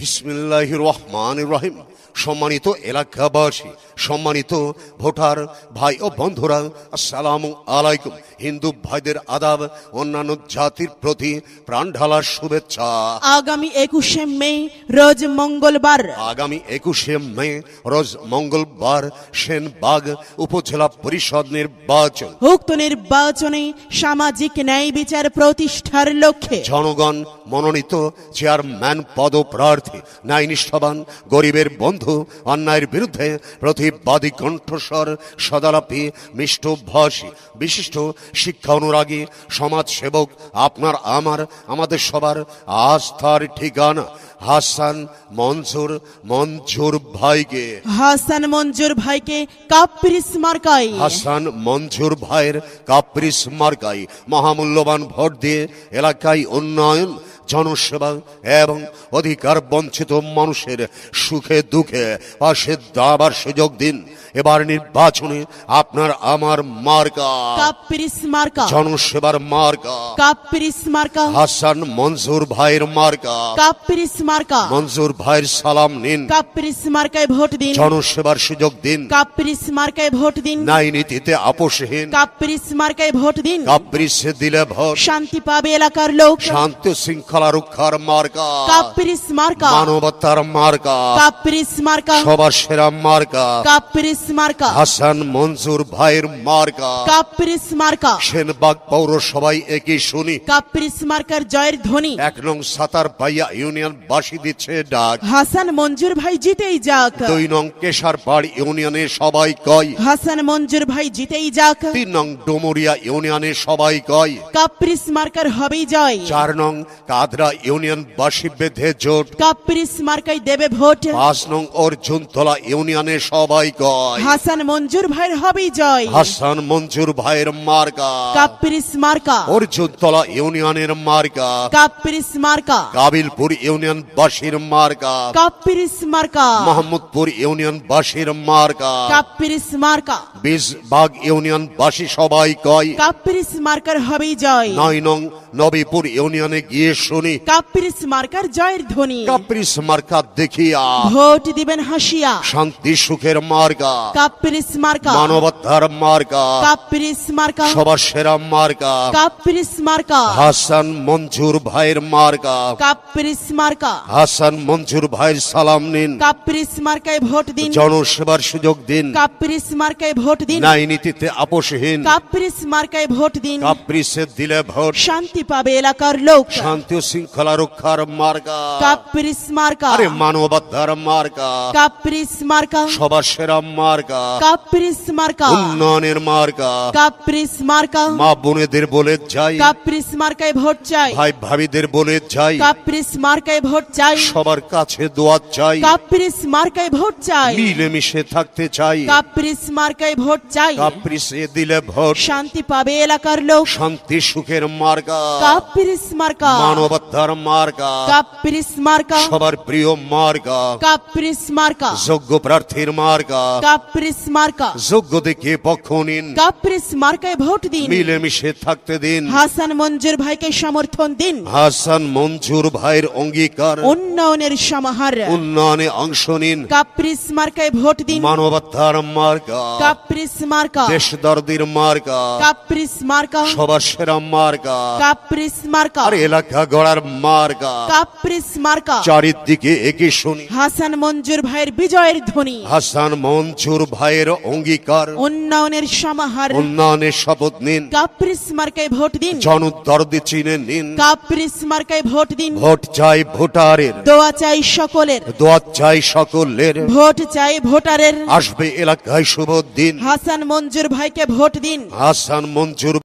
বিসমিল্লাহ রহমান রহিম সম্মানিত এলাকাবাসী সম্মানিত ভোটার ভাই ও বন্ধুরা আসসালাম আলাইকুম। হিন্দু ভাইদের আদাব অন্যান্য জাতির প্রতি প্রাণ ঢালার শুভেচ্ছা। আগামী একুশে মে রোজ মঙ্গলবার। আগামী একুশে মে রোজ মঙ্গলবার সেনবাগ উপজেলা পরিষদ নির্বাচন। উক্ত নির্বাচনে সামাজিক ন্যায় বিচার প্রতিষ্ঠার লক্ষ্যে। জনগণ মনোনীত চেয়ারম্যান পদপ্রার্থী ন্যায় নিষ্ঠাবান গরিবের বন্ধু অন্যায়ের বিরুদ্ধে প্রতিবাদী কণ্ঠস্বর সদালাপি মিষ্টভাষী বিশিষ্ট শিক্ষা অনুরাগী সমাজসেবক আপনার আমার আমাদের সবার আস্থার ঠিকানা। হাসান মনসুর মঞ্জুর ভাইকে। হাসান মঞ্জুর ভাইকে কাপ্রিস মার্কাই। হাসান মঞ্জুর ভাইয়ের কাপ্রিস মার্কাই। মহামূল্যবান ভোট দিয়ে এলাকায় উন্নয়ন জনসেবা এবং অধিকার বঞ্চিত মানুষের সুখে দুঃখে পাশে দাবার সুযোগ দিন। এবার নির্বাচনে আপনার আমার মার্কা। কাপ্রিস মার্কা জনসেবার মার্কা। কাপ্রিস মার্কা হাসান মঞ্জুর ভাইয়ের মার্কা। কাপ্রিস মার্কা মঞ্জুর ভাইয়ের সালাম নিন। কাপ্রিস মার্কায় ভোট দিন। জনসেবার সুযোগ দিন। কাপ্রিস মার্কায় ভোট দিন। নাই নীতিতে আপোষহীন। কাপ্রিস মার্কায় ভোট দিন। কাপ্রিসে দিলে ভোট। শান্তি পাবে এলাকার লোক। শান্ত শৃঙ্খলা রক্ষার মার্কা। কাপ্রিস মার্কা। মানবতার মার্কা। কাপ্রিস মার্কা। সবার সেরা মার্কা। কাপ্রিস মার্কা। হাসান মঞ্জুর ভাইয়ের মার্কা। কাপ্রিস মার্কা। সেনবাগ পৌরসভায় একই শুনি। কাপ্রিস মার্কার জয়ের ধ্বনি। এক নং সাতার পাইয়া ইউনিয়ন বাসী দিচ্ছে ডাক। হাসান মঞ্জুর ভাই জিতেই যাক। দুই নং কেশার পাড় ইউনিয়নে সবাই কয়। হাসান মঞ্জুর ভাই জিতেই যাক। তিন নং ডুমুরিয়া ইউনিয়নে সবাই কয়। কাপ্রিস মার্কার হবেই জয়। চার নং কাদরা ইউনিয়ন বাসী বেঁধে জোট। কাপ্রিস মার্কাই দেবে ভোট। পাঁচ নং অর্জুনতলা ইউনিয়নে সবাই কয় হাসান মঞ্জুর ভাইয়ের হবেই জয়। হাসান মঞ্জুর ভাইয়ের মার্কা। কাপ্রিস মার্কা। অর্জুনতলা ইউনিয়নের মার্কা। কাপ্রিস মার্কা। কাবিলপুর ইউনিয়ন বাসীর মার্কা। কাপ্রিস মার্কা। মোহাম্মদপুর ইউনিয়ন বাসীর মার্কা। কাপ্রিস মার্কা। বীজবাগ ইউনিয়ন বাসী সবাই কয় কাপ্রিস মার্কার হবেই জয়। নয় নং নবীপুর ইউনিয়নে গিয়ে শুনি কাপ্রিস মার্কার জয়ের ধ্বনি কাপ্রিস মার্কা দেখিয়া। ভোট দিবেন হাসিয়া। শান্তি সুখের মার্কা কাপ্রিস মার্কা মানবতার মার্কা কাপ্রিস মার্কা সবার সেরা মার্কা কাপ্রিস মার্কা হাসান মঞ্জুর ভাইয়ের মার্কা কাপ্রিস মার্কা হাসান মঞ্জুর ভাইয়ের সালাম নিন। কাপ্রিস মার্কায় ভোট দিন। জনসেবার সুযোগ দিন। কাপ্রিস মার্কায় ভোট দিন। ন্যায় নীতিতে আপোষহীন। কাপ্রিস মার্কায় ভোট দিন। কাপ্রিসে দিলে ভোট। শান্তি পাবে এলাকার লোক। শান্তি ও শৃঙ্খলা রক্ষার মার্কা কাপ্রিস মার্কা আরে মানবতার মার্কা কাপ্রিস মার্কা সবার সেরা মার্কা কাপ্রিস মার্কা উন্নয়নের মার্কা কাপ্রিস মার্কা মা বোনেদের বলে যাই। কাপ্রিস মার্কায় ভোট চাই। ভাই ভাবিদের বলে যাই। কাপ্রিস মার্কায় ভোট চাই। সবার কাছে দোয়া চাই। কাপ্রিস মার্কায় ভোট চাই। মিলেমিশে থাকতে চাই। কাপ্রিস মার্কায় ভোট চাই। কাপ্রিসে দিলে ভোট। শান্তি পাবে এলাকার লোক। শান্তি সুখের মার্কা কাপ্রিস মার্কা মানবতার মার্কা কাপ্রিস মার্কা সবার প্রিয় মার্কা কাপ্রিস মার্কা যোগ্য প্রার্থীর মার্কা কাপ্রিস মার্কা যোগ্য দেখে পক্ষ নিন। কাপ্রিস মার্কায় ভোট দিন। মিলেমিশে থাকতে দিন। হাসান মঞ্জুর ভাইকে সমর্থন দিন। হাসান মঞ্জুর ভাইয়ের অঙ্গীকার। উন্নয়নের সমাহার। উন্নয়নে অংশ নিন। কাপ্রিস মার্কায় ভোট দিন। মানবতার মার্কা কাপ্রিস মার্কা দেশ দর্দির মার্কা কাপ্রিস মার্কা সবার সেরা মার্কা কাপ্রিস মার্কা আর এলাকা গড়ার মার্কা কাপ্রিস মার্কা। চারিদিকে একই শুনি। হাসান মঞ্জুর ভাইয়ের বিজয়ের ধ্বনি। হাসান মঞ্জুর ভাইয়ের অঙ্গীকার। উন্নয়নের সমাহার। উন্নয়নের শপথ নিন। কাপ্রিস মার্কায় ভোট দিন। জনদর্দি চিনে নিন। কাপ্রিস মার্কায় ভোট দিন। ভোট চাই ভোটারের। দোয়া চাই সকলের। দোয়া চাই সকলের। ভোট চাই ভোটারের। আসবে এলাকায় শুভ দিন। হাসান মঞ্জুর ভাইকে ভোট দিন। হাসান মঞ্জুর